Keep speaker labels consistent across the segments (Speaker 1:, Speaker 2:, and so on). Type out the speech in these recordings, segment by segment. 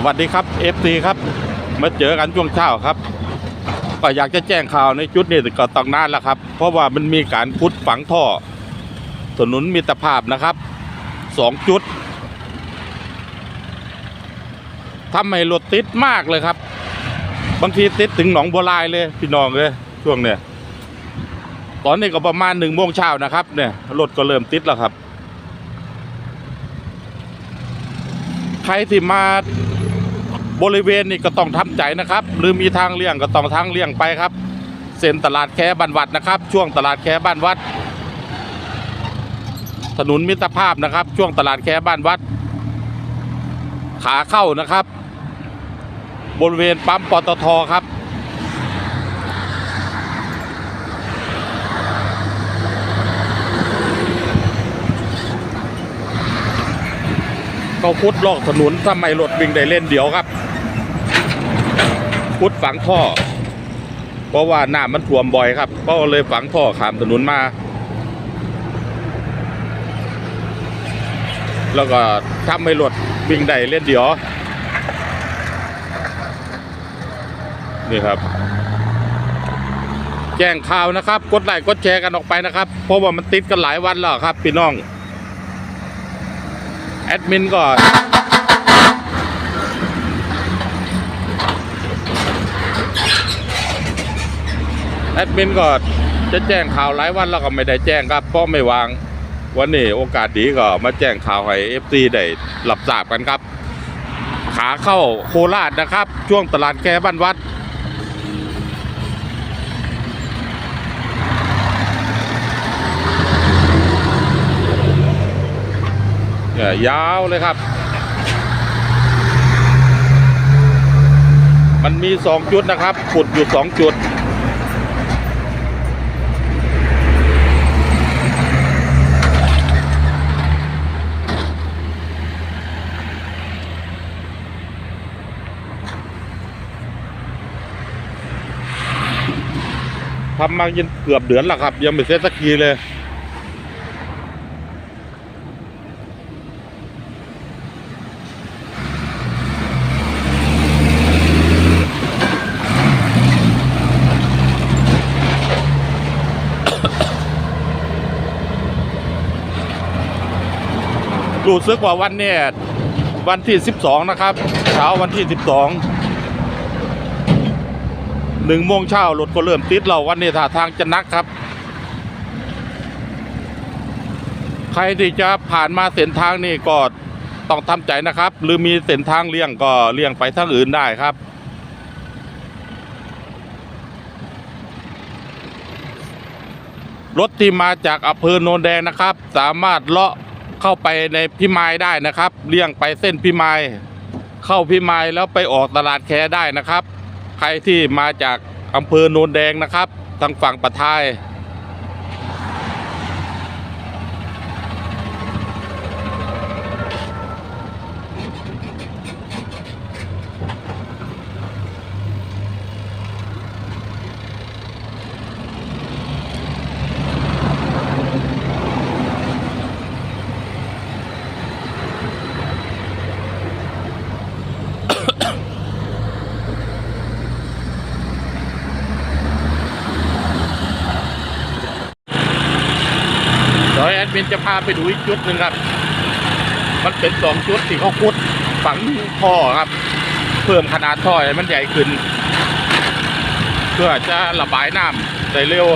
Speaker 1: สวัสดีครับ FC ครับ มาเจอกันช่วงเช้าครับ ก็อยากจะแจ้งข่าวในจุดนี้ก็ต้องนานแล้วครับ เพราะว่ามันมีการพุดฝังท่อ ถนนมิตรภาพนะครับสองจุดทำให้รถติดมากเลยครับ บางทีติดถึงหนองบัวลายเลย พี่น้องเลยช่วงเนี้ยตอนนี้ก็ประมาณหนึ่งโมงเช้านะครับเนี่ยรถก็เริ่มติดแล้วครับ ใครที่มา บริเวณนี้ก็ต้องทำใจนะครับ หรือมีทางเลี่ยงก็ต้องทางเลี่ยงไปครับ เส้นตลาดแคบ้านวัดนะครับ ช่วงตลาดแคบ้านวัด ถนนมิตรภาพนะครับ ช่วงตลาดแคบ้านวัด ขาเข้านะครับ บริเวณปั๊มปตทครับ เขาพุดลอกถนนทำไมรถวิ่งได้เล่นเดียวครับ พุดฝังท่อ เพราะว่าน้ำมันท่วมบ่อยครับ ก็เลยฝังท่อขามถนนมา แล้วก็ทำให้รถวิ่งได้เล่นเดียว นี่ครับ แจ้งข่าวนะครับ กดไลค์กดแชร์กันออกไปนะครับ เพราะว่ามันติดกันหลายวันแล้วครับพี่น้อง แอดมินก็แอดมินก็จะแจ้งข่าวหลายวันแล้วก็ไม่ได้แจ้งครับเพราะไม่วาง วันนี้โอกาสดีก็มาแจ้งข่าวให้เอฟซีได้รับทราบกันครับ ขาเข้าโคราชนะครับ ช่วงตลาดแคบ้านวัด ยยาวเลยครับ มันมีสองจุดนะครับขุดอยู่สองจุด ทำมาจนเกือบเดือนแล้วครับ ยังไม่เสร็จสักทีเลย รู้สึกว่าวันเนี่ยวันที่ 12 นะครับ เช้าวันที่ 12หนึ่งโมงเช้ารถก็เริ่มติดเราวันนี้ท่าทางจะนักครับ ใครที่จะผ่านมาเส้นทางนี่ก็ต้องทำใจนะครับ หรือมีเส้นทางเลี่ยงก็เลี่ยงไปทางอื่นได้ครับรถที่มาจากอำเภอโนนแดงนะครับ สามารถเลาะ เข้าไปในพิมายได้นะครับ เลี่ยงไปเส้นพิมาย เข้าพิมายแล้วไปออกตลาดแคได้นะครับ ใครที่มาจากอำเภอโนนแดงนะครับ ทางฝั่งปะทาย มินจะพาไปดูอีกจุดหนึ่งครับ มันเป็นสองจุดที่เขาขุดฝังท่อครับ เพิ่มขนาดท่อให้มันใหญ่ขึ้น เพื่อจะระบายน้ำได้เร็ว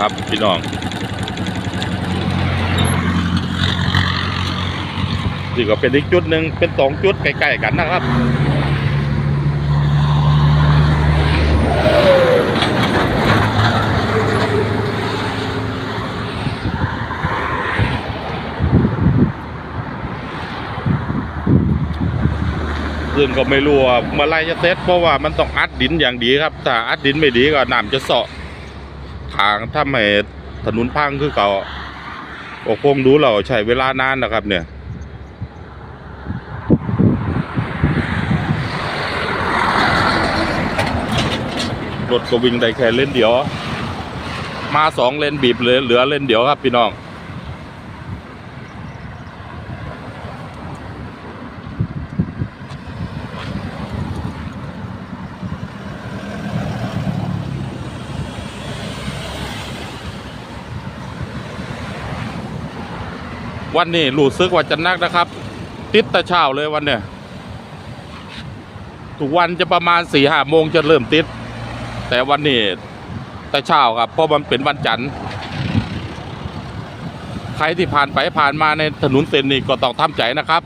Speaker 1: ครับพี่น้อง นี่ก็เป็นอีกจุดหนึ่งเป็นสองจุดใกล้ๆกันนะครับซึ่งก็ไม่รู้ว่าเมื่อไรจะเสร็จเพราะว่ามันต้องอัดดินอย่างดีครับ ถ้าอัดดินไม่ดีก็น้ำจะเสาะ ทางทำให้ถนนพังคือเก่าก็คงดูเราใช้เวลานานนะครับ เนี่ยรถก็วิ่งได้แค่เลนเดียว มาสองเลนบีบเลยเหลือเลนเดียวครับพี่น้อง วันนี้รู้สึกว่าจะนักนะครับ ติดแต่เช้าเลยวันเนี่ยทุกวันจะประมาณสี่ห้าโมงจะเริ่มติด แต่วันนี้แต่เช้าครับเพราะมันเป็นวันจันทร์ใครที่ผ่านไปผ่านมาในถนนเส้นนี้ก็ต้องทำใจนะครับ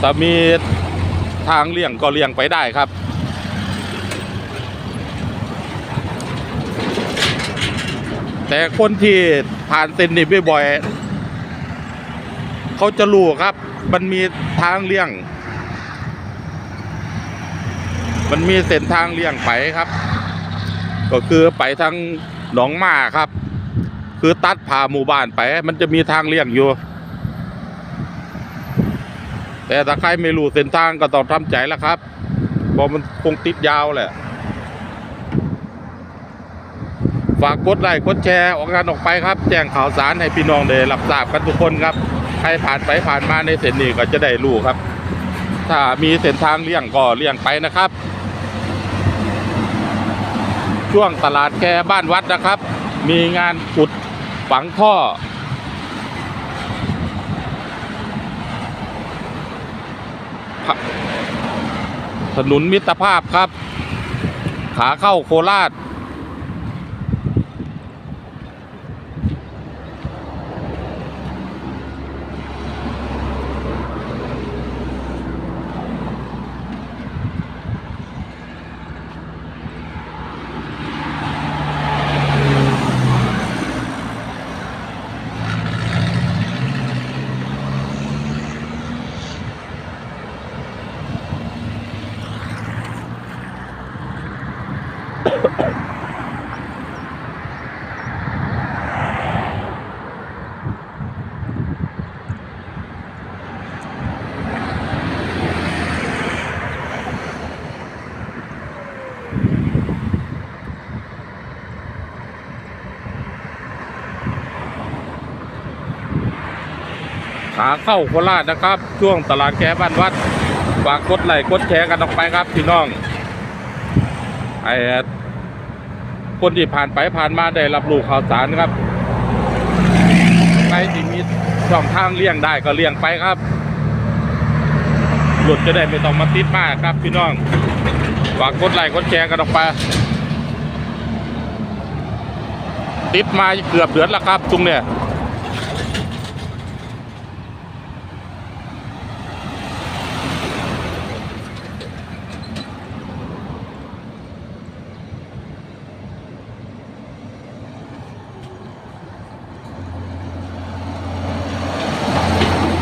Speaker 1: แต่มีทางเลี่ยงก็เลี่ยงไปได้ครับแต่คนที่ ผ่านเส้นนี้บ่อยๆเขาจะรู้ครับ มันมีทางเลี่ยง มันมีเส้นทางเลี่ยงไปครับ ก็คือไปทางหนองมาครับ คือตัดผ่าหมู่บ้านไป มันจะมีทางเลี่ยงอยู่ แต่ถ้าใครไม่รู้เส้นทางก็ต้องทำใจแล้วครับเพราะมันคงติดยาวแหละ ฝากกดไลค์กดแชร์ออกงานออกไปครับ แจ้งข่าวสารให้พี่น้องได้รับทราบกันทุกคนครับใครผ่านไปผ่านมาในเส้นนี้ก็จะได้รู้ครับ ถ้ามีเส้นทางเลี่ยงก็เลี่ยงไปนะครับ ช่วงตลาดแคบ้านวัดนะครับ มีงานขุดฝังท่อถนนมิตรภาพครับ ขาเข้าโคราช ขาเข้าโคราชนะครับ ช่วงตลาดแคบ้านวัดฝากกดไลค์กดแชร์กันออกไปครับพี่น้องไอ้คนที่ผ่านไปผ่านมาได้รับรู้ข่าวสารครับใครที่มีช่องทางเลี่ยงได้ก็เลี่ยงไปครับ หลุดจะได้ไม่ต้องมาติดมากครับพี่น้องฝากกดไลค์กดแชร์กันออกไปติดมาเกือบเดือนแล้วครับตรงเนี้ย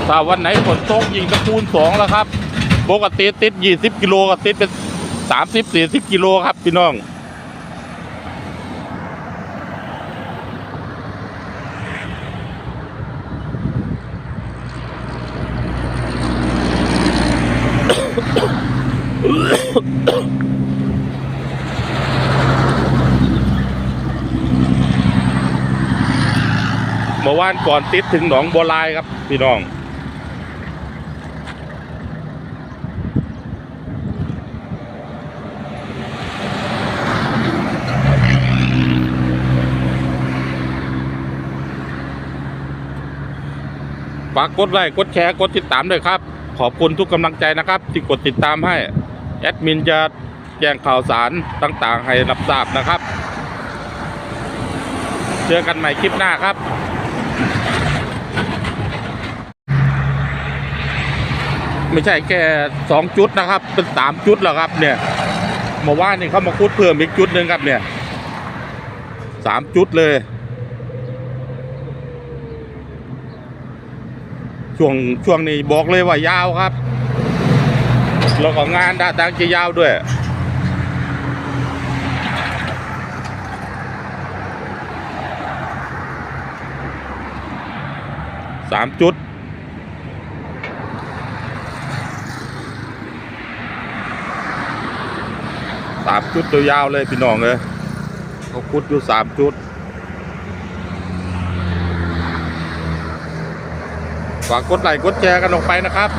Speaker 1: ถ้าวันไหนฝนตกยิงกระคูณสองแล้วครับปกติติดยี่สิบกิโลก็ติดเป็นสามสิบสี่สิบกิโลครับพี่น้องเมื่อวานก่อนติดถึงหนองบัวลายครับ พี่น้อง ฝากกดไลค์กดแชร์กดติดตามด้วยครับ ขอบคุณทุกกำลังใจนะครับ ที่กดติดตามให้แอดมินจะแจ้งข่าวสารต่างๆ ให้รับทราบนะครับ เจอกันใหม่คลิปหน้าครับไม่ใช่แค่สองจุดนะครับ เป็นสามจุดแล้วครับ เนี่ยมาว่านี่เขามาคุดเพิ่มอีกจุดหนึ่งครับเนี่ยสามจุดเลย ช่วงช่วงนี้บอกเลยว่ายาวครับเราของงานด้านทางจะยาวด้วยสามจุดสามจุดตัวยาวเลยพี่น้องเลยเขาคุดอยู่สามจุด ฝากกดไลค์กดแชร์กันลงไปนะครับ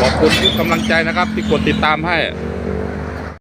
Speaker 1: ขอบคุณทุกกำลังใจนะครับ ที่กดติดตามให้